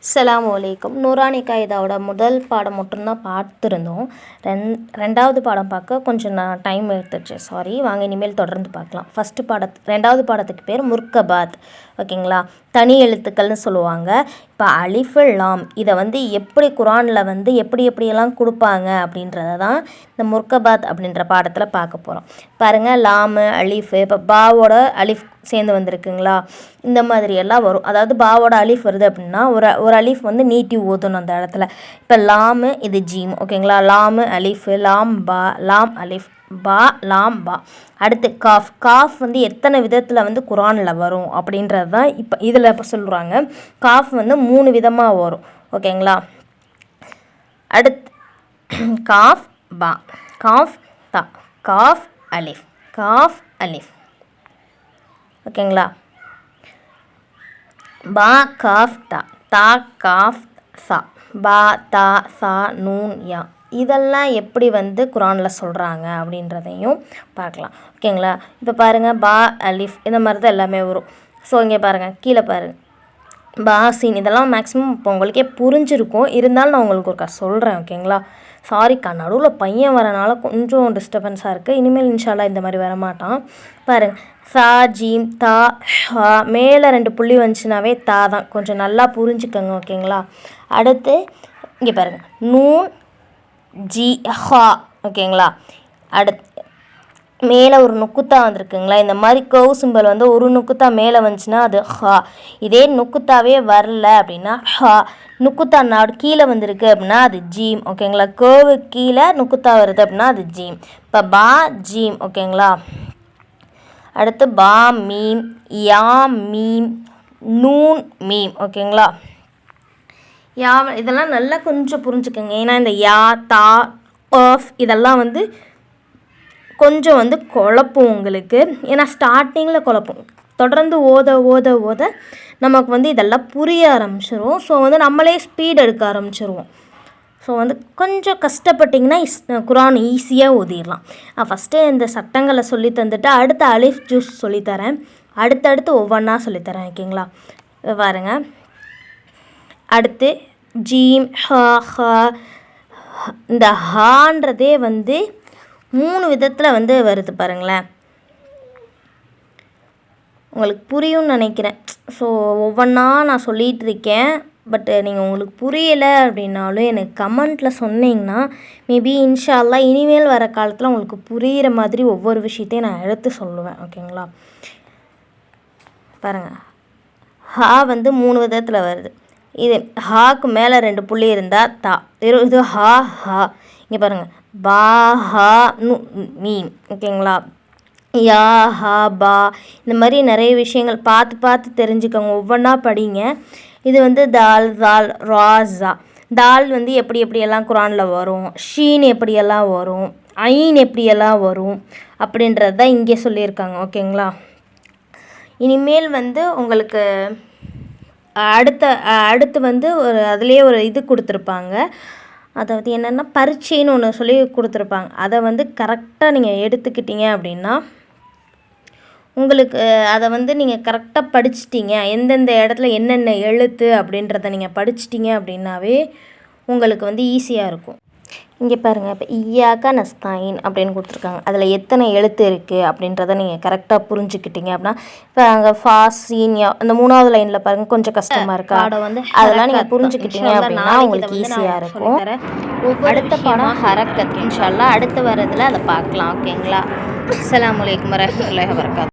அஸ்ஸலாமு அலைக்கும். நூரானி காயிதாவோட முதல் பாடம் மட்டும்தான் பார்த்துருந்தோம். ரெண் ரெண்டாவது பாடம் பார்க்க கொஞ்சம் நான் டைம் எடுத்துச்சு. சாரி வாங்க இனிமேல் தொடர்ந்து பார்க்கலாம். ஃபஸ்ட்டு பாடத் ரெண்டாவது பாடத்துக்கு பேர் முர்கபாத். ஓகேங்களா? தனி எழுத்துக்கள்னு சொல்லுவாங்க. இப்போ அலிஃபு லாம் இதை வந்து எப்படி குரானில் வந்து எப்படி எப்படியெல்லாம் கொடுப்பாங்க அப்படின்றத தான் இந்த முர்கபாத் அப்படின்ற பாடத்தில் பார்க்க போகிறோம் பாருங்கள் லாமு அலிஃபு இப்போ பாவோட அலிஃப் சேர்ந்து வந்திருக்குங்களா? இந்த மாதிரி எல்லாம் வரும். அதாவது பாவோட அலிஃப் வருது அப்படின்னா ஒரு ஒரு அலிஃப் வந்து நீட்டி ஊதணும் அந்த இடத்துல. இப்போ லாமு இது ஜீம். ஓகேங்களா? லாமு அலிஃபு லாம் பா லாம் அலிஃப் பா லாம் பா. அடுத்து காஃப். காஃப் வந்து எத்தனை விதத்தில் வந்து குரானில் வரும் அப்படின்றது தான் இப்போ இதில் இப்போ சொல்கிறாங்க காஃப் வந்து மூணு விதமாக வரும். ஓகேங்களா? அடுத்து காஃப் பா. காஃப் தா. காஃப் அலிஃப். காஃப் அலிஃப். ஓகேங்களா? பா காஃப் தா. தா காஃப் சா. பா தா சா நூன் யா. இதெல்லாம் எப்படி வந்து குரானில் சொல்கிறாங்க அப்படின்றதையும் பார்க்கலாம். ஓகேங்களா? இப்போ பாருங்கள் பா அலிஃப் இந்த மாதிரி தான் எல்லாமே வரும். ஸோ இங்கே பாருங்கள் கீழே பாருங்கள் பாசின் இதெல்லாம் மேக்ஸிமம் இப்போ உங்களுக்கே புரிஞ்சிருக்கும். இருந்தாலும் நான் உங்களுக்கு ஒருக்கா சொல்கிறேன் ஓகேங்களா? சாரிக்கா நடுவில் பையன் வரனால கொஞ்சம் டிஸ்டர்பன்ஸாக இருக்குது இனிமேல் இன்ஷால்லா இந்த மாதிரி வரமாட்டான். பாருங்கள் சா ஜீம் தா ஷா மேலே ரெண்டு புள்ளி வந்துச்சுனாவே தா தான். கொஞ்சம் நல்லா புரிஞ்சுக்கோங்க ஓகேங்களா? அடுத்து இங்கே பாருங்கள் நூன் ஜி ஹா ஓகேங்களா? அடுத்து மேலே ஒரு நுக்குத்தா வந்திருக்குங்களா? இந்த மாதிரி கவு சிம்பல் வந்து ஒரு நுக்குத்தா மேலே வந்துச்சுன்னா அது ஹா. இதே நுக்குத்தாவே வரல அப்படின்னா ஹா. நுக்குத்தா நாடு கீழே வந்திருக்கு அப்படின்னா அது ஜீம் ஓகேங்களா? கோவு கீழே நுக்குத்தா வருது அப்படின்னா அது ஜீம். இப்போ பா ஜீம் ஓகேங்களா? அடுத்து பா மீம் யா மீம் நூன் மீம். ஓகேங்களா? யா இதெல்லாம் நல்லா கொஞ்சம் புரிஞ்சுக்கோங்க. ஏன்னா இந்த யா தா ஆஃப் இதெல்லாம் வந்து கொஞ்சம் வந்து குழப்பம் உங்களுக்கு. ஏன்னா ஸ்டார்டிங்கில் குழப்பம். தொடர்ந்து ஓத ஓத ஓத நமக்கு வந்து இதெல்லாம் புரிய ஆரம்பிச்சிரும். ஸோ வந்து நம்மளே ஸ்பீட் எடுக்க ஆரம்பிச்சிருவோம். ஸோ வந்து கொஞ்சம் கஷ்டப்பட்டிங்கன்னா இஸ் குரான் ஈஸியாக ஓதிடலாம் ஃபஸ்ட்டு இந்த சட்டங்களை சொல்லி தந்துட்டு அடுத்த அலிஃப் ஜூஸ் சொல்லித்தரேன் அடுத்தடுத்து ஒவ்வொன்றா சொல்லித்தரேன் ஓகேங்களா? பாருங்க. அடுத்து ஜீம் ஹா ஹா இந்த ஹான்றதே வந்து மூணு விதத்தில் வந்து வருது பாருங்களேன். உங்களுக்கு புரியும்னு நினைக்கிறேன். ஸோ ஒவ்வொன்றா நான் சொல்லிகிட்டு இருக்கேன். பட்டு நீங்கள் உங்களுக்கு புரியலை அப்படின்னாலும் எனக்கு கமெண்ட்டில் சொன்னீங்கன்னா மேபி இன்ஷால்லா இனிமேல் வர காலத்தில் உங்களுக்கு புரிகிற மாதிரி ஒவ்வொரு விஷயத்தையும் நான் எடுத்து சொல்லுவேன். ஓகேங்களா பாருங்கள் ஹா வந்து மூணு விதத்தில் வருது. இது ஹாக்கு மேலே ரெண்டு புள்ளி இருந்தால் தா. இது ஹா ஹா. இங்கே பாருங்கள் பா ஹா நு மீம். ஓகேங்களா யா ஹா பா. இந்த மாதிரி நிறைய விஷயங்கள் பார்த்து பார்த்து தெரிஞ்சுக்கோங்க. ஒவ்வொன்றா படிங்க. இது வந்து தால் தால் ராஸா தால் வந்து எப்படி எப்படியெல்லாம் குரானில் வரும் ஷீன் எப்படியெல்லாம் வரும் ஐன் எப்படியெல்லாம் வரும் அப்படின்றது தான் இங்கே சொல்லியிருக்காங்க ஓகேங்களா? இனிமேல் வந்து உங்களுக்கு அடுத்த அடுத்து வந்து ஒரு அதுலேயே ஒரு இது கொடுத்துருப்பாங்க. அதாவது என்னென்னா பரீட்சைன்னு ஒன்று சொல்லி கொடுத்துருப்பாங்க. அதை வந்து கரெக்டாக நீங்கள் எடுத்துக்கிட்டீங்க அப்படின்னா உங்களுக்கு அதை வந்து நீங்கள் கரெக்டாக படிச்சிட்டிங்க. எந்தெந்த இடத்துல என்னென்ன எழுத்து அப்படின்றத நீங்கள் படிச்சிட்டிங்க அப்படின்னாவே உங்களுக்கு வந்து ஈஸியாக இருக்கும். இங்கே பாருங்கள் இப்போ ஈயாக்கா நஸ்தாயின் அப்படின்னு கொடுத்துருக்காங்க. அதில் எத்தனை எழுத்து இருக்குது அப்படின்றத நீங்கள் கரெக்டாக புரிஞ்சுக்கிட்டீங்க அப்படின்னா இப்போ அங்கே ஃபாஸ் சீனியா அந்த மூணாவது லைனில் பாருங்கள் கொஞ்சம் கஷ்டமாக இருக்கா? அதெல்லாம் நீங்கள் புரிஞ்சுக்கிட்டீங்க அப்படின்னா உங்களுக்கு ஈஸியாக இருக்கும். அடுத்த பாடம் ஹரக்கத் இன்ஷால்லா அடுத்து வரதில் அதை பார்க்கலாம் ஓகேங்களா? அஸ்லாம் வலைக்கம் வரமத்துல்லாஹ் வரகாத்